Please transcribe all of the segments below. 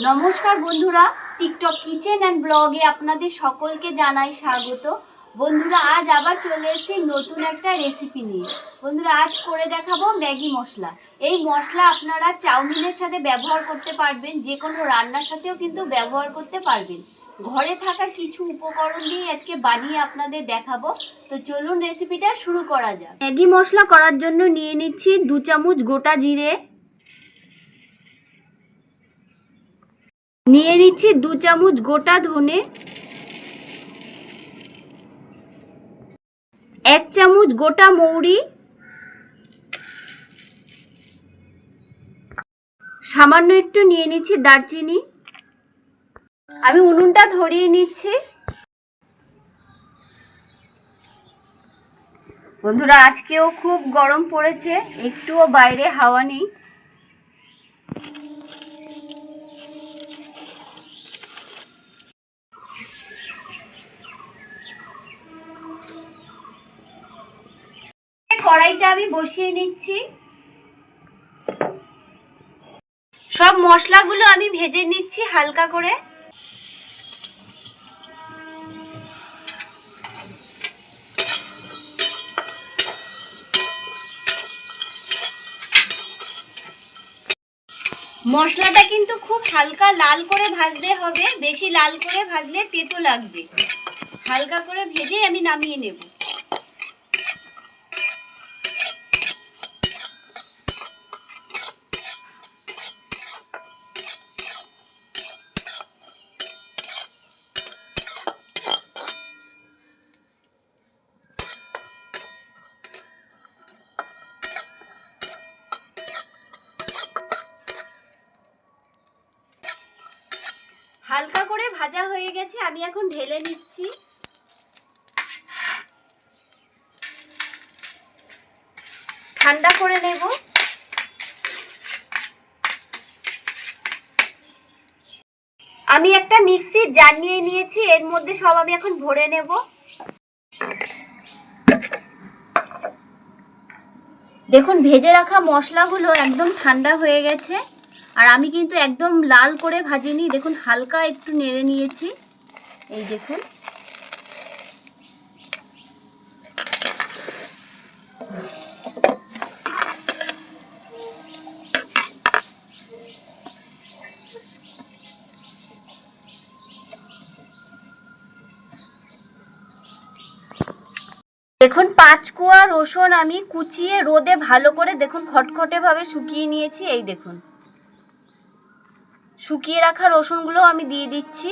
নমস্কার বন্ধুরা TikTok kitchen and ব্লগে আপনাদের সকলকে জানাই স্বাগত। বন্ধুরা, আজ আবার চলে এসেছি নতুন একটা রেসিপি নিয়ে। বন্ধুরা, আজ করে দেখাবো ম্যাগি মশলা। এই মশলা আপনারা চাউমিনের সাথে ব্যবহার করতে পারবেন যে কোনো রান্নার সাথেও কিন্তু ব্যবহার করতে পারবেন। ঘরে থাকা কিছু উপকরণ দিয়ে আজকে বানিয়ে আপনাদের দেখাবো। তো চলুন রেসিপিটা শুরু করা যাক। ম্যাগি মশলা করার জন্য নিয়ে নিচ্ছি দু চামচ গোটা জিরে নিয়ে নিচ্ছি দু চামচ গোটা ধনে। এক চামচ গোটা মৌরি। সামান্য একটু নিয়ে নিচ্ছি দারচিনি। আমি উনুনটা ধরিয়ে নিচ্ছি। বন্ধুরা, আজকেও খুব গরম পড়েছে, একটুও বাইরে হাওয়া নেই। কড়াইটা আমি বসিয়ে নিচ্ছি। সব মশলাগুলো আমি ভেজে নিচ্ছি হালকা করে। মশলাটা কিন্তু খুব হালকা লাল করে ভাজতে হবে। বেশি লাল করে ভাজলে তেতো লাগবে। হালকা করে ভেজে আমি নামিয়ে নেব। হালকা করে ভাজা হয়ে গেছে, আমি এখন ঢেলে নিচ্ছি। ঠান্ডা করে নেব। আমি একটা মিক্সির জার নিয়ে নিয়েছি, এর মধ্যে সব আমি এখন ভরে নেব। দেখুন, ভেজে রাখা মশলাগুলো একদম ঠান্ডা হয়ে গেছে। আর আমি কিন্তু একদম লাল করে ভাজিনি। দেখুন, হালকা একটু নেড়ে নিয়েছি। এই দেখুন। দেখুন পাঁচ কুয়া রসুন আমি কুচিয়ে রোদে ভালো করে, দেখুন, খটখটে ভাবে শুকিয়ে নিয়েছি। এই দেখুন। শুকিয়ে রাখা রসুনগুলো আমি দিয়ে দিচ্ছি।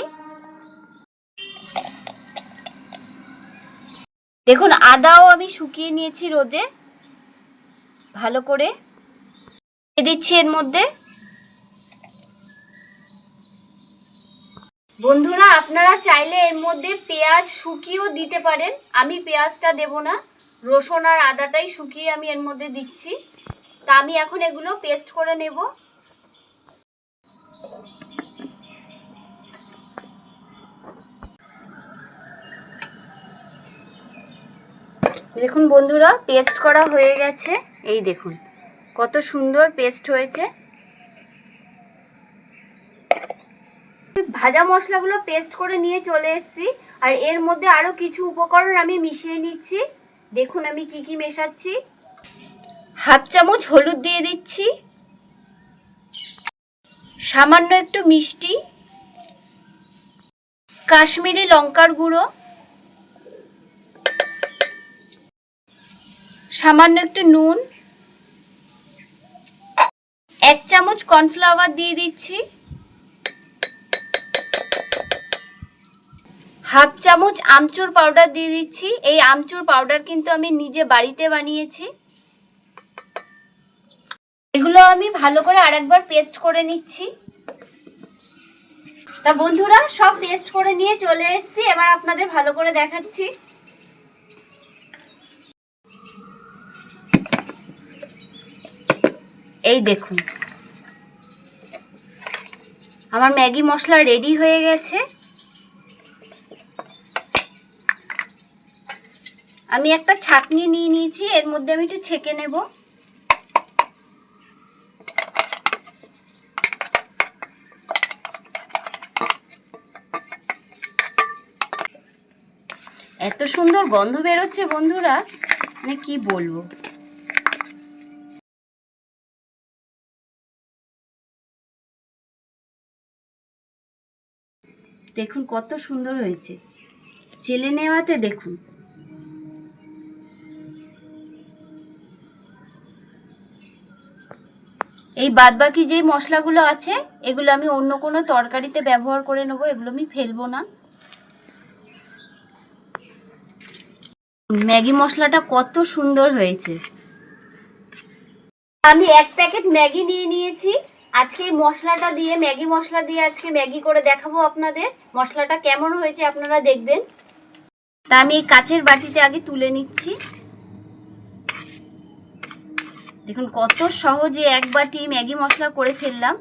দেখুন, আদাও আমি শুকিয়ে নিয়েছি রোদে। ভালো করে দিয়ে দিচ্ছি এর মধ্যে। বন্ধুরা, আপনারা চাইলে এর মধ্যে পেঁয়াজ শুকিয়েও দিতে পারেন। আমি পেঁয়াজটা দেব না। রসুন আর আদাটাই শুকিয়ে আমি এর মধ্যে দিচ্ছি। তা আমি এখন এগুলো পেস্ট করে নেব। দেখুন বন্ধুরা পেস্ট করা হয়ে গেছে। এই দেখুন, কত সুন্দর পেস্ট হয়েছে। ভাজা মশলাগুলো পেস্ট করে নিয়ে চলে এসেছি, আর এর মধ্যে আরও কিছু উপকরণ আমি মিশিয়ে নিচ্ছি। দেখুন আমি কি কি মেশাচ্ছি। হাফ চামচ হলুদ দিয়ে দিচ্ছি। সামান্য একটু মিষ্টি। কাশ্মীরি লঙ্কার গুঁড়ো। সামান্য একটু নুন। এক চামচ কর্নফ্লাওয়ার দিয়ে দিচ্ছি। হাফ চামচ আমচুর পাউডার দিয়ে দিচ্ছি। এই আমচুর পাউডার কিন্তু আমি নিজে বাড়িতে বানিয়েছি। এগুলো আমি ভালো করে আরেকবার পেস্ট করে নিচ্ছি। তা বন্ধুরা, সব পেস্ট করে নিয়ে চলে এসেছি। এবার আপনাদের ভালো করে দেখাচ্ছি। এই দেখুন। আমার ম্যাগি মশলা রেডি হয়ে গেছে। আমি একটা ছাকনি নিয়ে নিয়েছি, এর মধ্যে আমি একটু ছেঁকে নেব। এত সুন্দর গন্ধ বেরোচ্ছে বন্ধুরা মানে কি বলব? দেখুন কত সুন্দর হয়েছে। চেলে নেওয়াতে দেখুন। এই বাদবাকি যেই মশলাগুলো আছে, এগুলো আমি অন্য কোনো তরকারিতে ব্যবহার করে নেব, এগুলো আমি ফেলব না। ম্যাগি মশলাটা কত সুন্দর হয়েছে। আমি এক প্যাকেট ম্যাগি নিয়ে নিয়েছি। আজকে এই মশলাটা দিয়ে, ম্যাগি মশলা দিয়ে আজকে ম্যাগি করে দেখাবো আপনাদের। মশলাটা কেমন হয়েছে আপনারা দেখবেন। তা আমি এই কাচের বাটিতে আগে তুলে নিচ্ছি। দেখুন, কত সহজে এক বাটি ম্যাগি মশলা করে ফেললাম।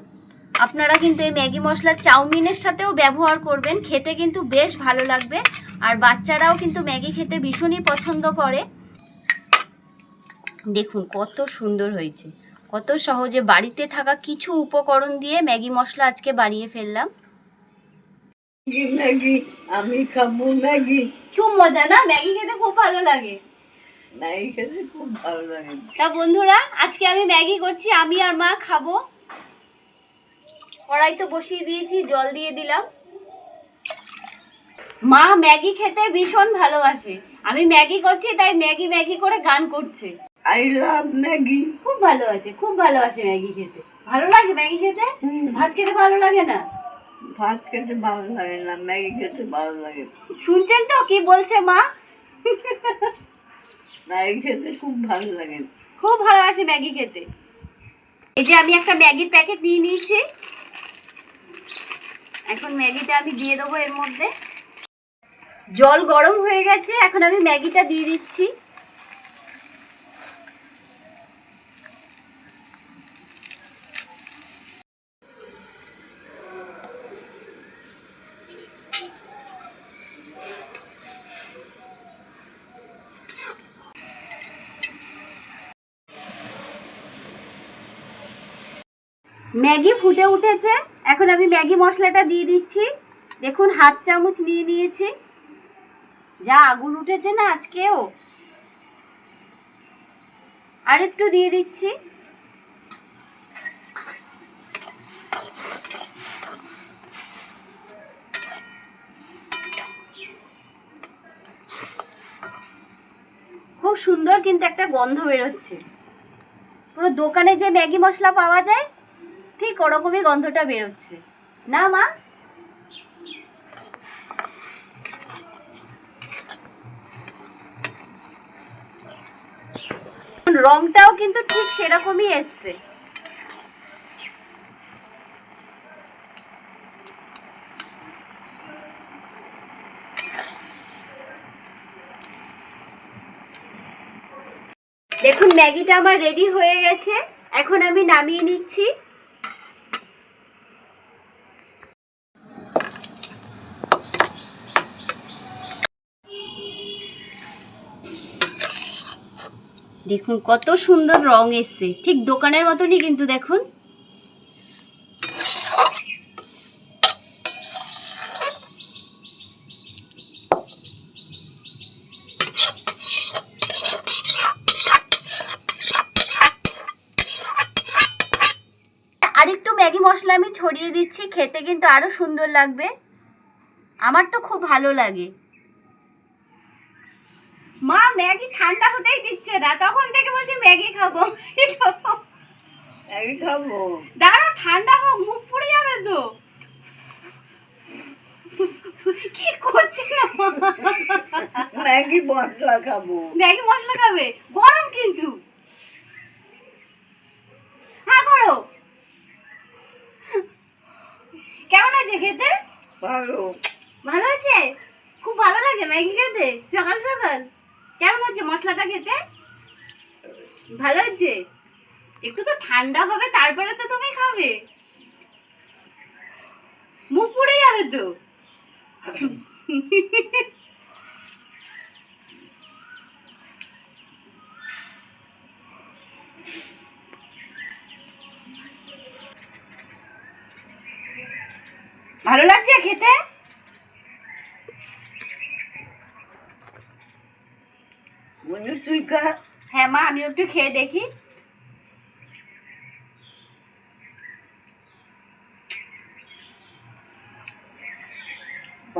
আপনারা কিন্তু এই ম্যাগি মশলা চাউমিনের সাথেও ব্যবহার করবেন। খেতে কিন্তু বেশ ভালো লাগবে। আর বাচ্চারাও কিন্তু ম্যাগি খেতে ভীষণই পছন্দ করে। দেখুন, কত সুন্দর হয়েছে। কত সহজে বাড়িতে থাকা কিছু উপকরণ দিয়ে ম্যাগি মশলা আজকে বানিয়ে ফেললাম। ম্যাগি ম্যাগি আমি খাব ম্যাগি। খুব মজা না? ম্যাগি খেতে খুব ভালো লাগে। ম্যাগি খেতে খুব ভালো লাগে। তা বন্ধুরা আজকে আমি ম্যাগি করছি আমি আর মা খাব। কড়াই তো বসিয়ে দিয়েছি জল দিয়ে দিলাম। মা ম্যাগি খেতে ভীষণ ভালোবাসে। আমি ম্যাগি করছি তাই ম্যাগি ম্যাগি করে গান করছে। আই লাভ ম্যাগি খুব ভালোবাসে খুব ভালোবাসে ম্যাগি খেতে। ভালো লাগে ম্যাগি খেতে? ভাত খেতে ভালো লাগে না? ভাত খেতে ভালো লাগে না ম্যাগি খেতে ভালো লাগে শুনছেন তো কি বলছে মা? ম্যাগি খেতে খুব ভালো লাগে খুব ভালোবাসে ম্যাগি খেতে। এই যে আমি একটা ম্যাগির প্যাকেট নিয়ে নিয়েছি। এখন ম্যাগিটা আমি দিয়ে দেবো এর মধ্যে। জল গরম হয়ে গেছে এখন আমি ম্যাগিটা দিয়ে দিচ্ছি। ম্যাগি ফুটে উঠেছে। এখন আমি ম্যাগি মশলাটা দিয়ে দিচ্ছি। দেখুন হাত চামচ নিয়ে নিয়েছি। যা আগুন উঠেছে না আজকেও। আর একটু দিয়ে দিচ্ছি। খুব সুন্দর কিন্তু একটা গন্ধ বেরোচ্ছে। পুরো দোকানে যে ম্যাগি মশলা পাওয়া যায় ঠিক ওরকমই গন্ধটা বেরোচ্ছে। না, মা? রংটাও কিন্তু ঠিক সেরকমই এসছে। দেখুন, ম্যাগিটা আমার রেডি হয়ে গেছে। এখন আমি নামিয়ে নিচ্ছি। দেখুন, কত সুন্দর রং এসছে। ঠিক দোকানের মতনই কিন্তু দেখুন। আরেকটু ম্যাগি মশলা আমি ছড়িয়ে দিচ্ছি, খেতে কিন্তু আরও সুন্দর লাগবে। আমার তো খুব ভালো লাগে। ম্যাগি ঠান্ডা হতেই দিচ্ছে না। তখন থেকে বলছে ম্যাগি খাব। ম্যাগি খাব। দাঁড়াও ঠান্ডা হোক মুখ পুড়ে যাবে তো। কি করছে ম্যাগি মশলা খাব। ম্যাগি মশলা খাবে? গরম কিন্তু। হ্যাঁ করো। কেমন আছে খেতে? ভালো। ভালো আছে খুব ভালো লাগে ম্যাগি খেতে? সকাল সকাল? কেমন হচ্ছে মশলাটা খেতে? ভালো হচ্ছে? একটু তো ঠান্ডা হবে, তারপরে তো তুমি খাবে। মুখ পুড়ে যাবে তো। ভালো লাগছে খেতে? বন্ধু তুই খা হ্যাঁ মা আমি একটু খেয়ে দেখি।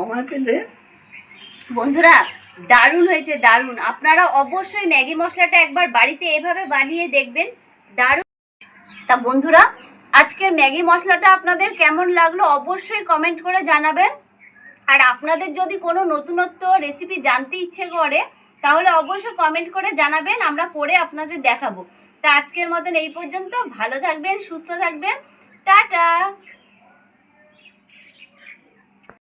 আমাকে দে বন্ধুরা দারুণ হয়েছে দারুণ। আপনারা অবশ্যই ম্যাগি মশলাটা একবার বাড়িতে এভাবে বানিয়ে দেখবেন। দারুণ। তা বন্ধুরা আজকের ম্যাগি মশলাটা আপনাদের কেমন লাগল অবশ্যই কমেন্ট করে জানাবেন। আর আপনাদের যদি কোনো নতুনত্ব রেসিপি জানতে ইচ্ছে করে তাহলে অবশ্যই কমেন্ট করে জানাবেন, আমরা করে আপনাদের দেখাবো। তা আজকের মতন এই পর্যন্ত, ভালো থাকবেন, সুস্থ থাকবেন, টাটা!